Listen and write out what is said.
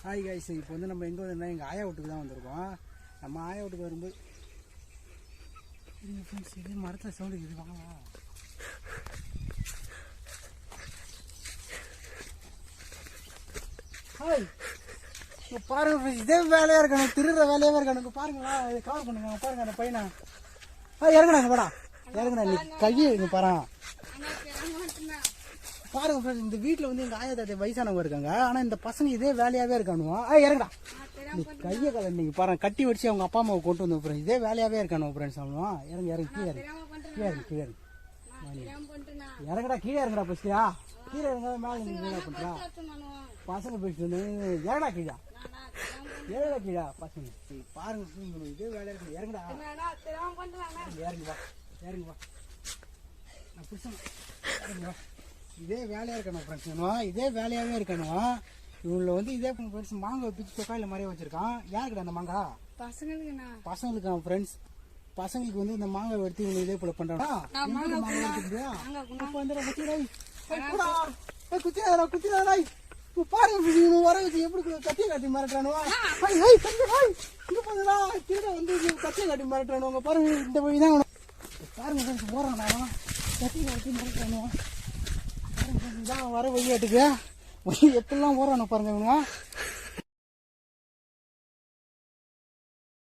Hi guys இப்போ வந்து நம்ம எங்கே வந்திருந்தோம்? எங்கள் ஆயா வீட்டுக்கு தான் வந்திருக்கோம். நம்ம ஆயா வீட்டுக்கு வரும்போது இது மரத்தில் சவுண்டு இது வாங்க ஹாய் பாருங்க friends, இதே வேலையாக இருக்கணும் திருடுற வேலையாக இருக்கணும் பாருங்களா இதை கவர் பண்ணுங்க. பாருங்க அந்த பையனை. ஆ இறங்குடா வாடா. இறங்குடா நீ கையை இங்கே பாரு. பாருங்க friends, இந்த வீட்டில் வந்து எங்கள் ஆயா தாத்தா வயசானவங்க இருக்காங்க. ஆனால் இந்த பசங்க இதே வேலையாகவே இருக்கானுவா. ஆ இறங்கடா. நீ கையை கலை நீங்கள் பாருங்க கட்டி வச்சு அவங்க அப்பா அம்மாவை கொண்டு வந்து ஃப்ரெண்ட்ஸ் இதே வேலையாகவே இருக்கானு ஃப்ரெண்ட்ஸ் அவனுவா. இறங்க இறங்க கீழே இறங்கு. கீழே இறங்க கீழே இறங்கு. இறங்குடா கீழே இறங்குடா பஸ்டியா கீழே இறங்க மேலே நீங்க என்ன பண்ணுறா பசங்க பேசிட்டு வந்து இறங்கடா கீழா. ஏழா கீழா. பசங்க. பாருங்க இதே வேலை இருக்கு. இறங்குடா. இறங்குவா இறங்குவா நான் புடிச்சேன் இறங்குவா இதே வேலையா இருக்கணும் ஃப்ரெண்ட்ஸ் இதே வேலையாவே இருக்கணும். இவங்கள வந்து இதே ஃப்ரெண்ட்ஸ் மாங்காய் பிச்சு தொக்காயில மாதிரியே வச்சிருக்கான். யாருக்குடா அந்த மாங்காய் பசங்களுக்குண்ணா. பசங்களுக்கு அவன் ஃப்ரெண்ட்ஸ் பசங்களுக்கு வந்து இந்த மாங்காய் எடுத்து இவங்க இதே போல பண்றானா மாங்காய் எடுத்துக்கிட்டியா அப்ப வந்து குத்திடா. குத்திடா குத்திடா இப்ப பாருங்க வர வச்சு எப்படி கத்தியை காட்டி மிரட்டுறானுவா இங்க போதுடா திருட வந்து கத்தியை காட்டி மிரட்டுறானுவா பாருங்க இந்த வழி தான் பாருங்க ஃப்ரெண்ட்ஸ் போறான் கத்தியை காட்டி மிரட்டுறானுவா பாருங்க வர வழியாட்டுக்கு வழி எப்படிலாம் போறானு பாருங்க இவங்க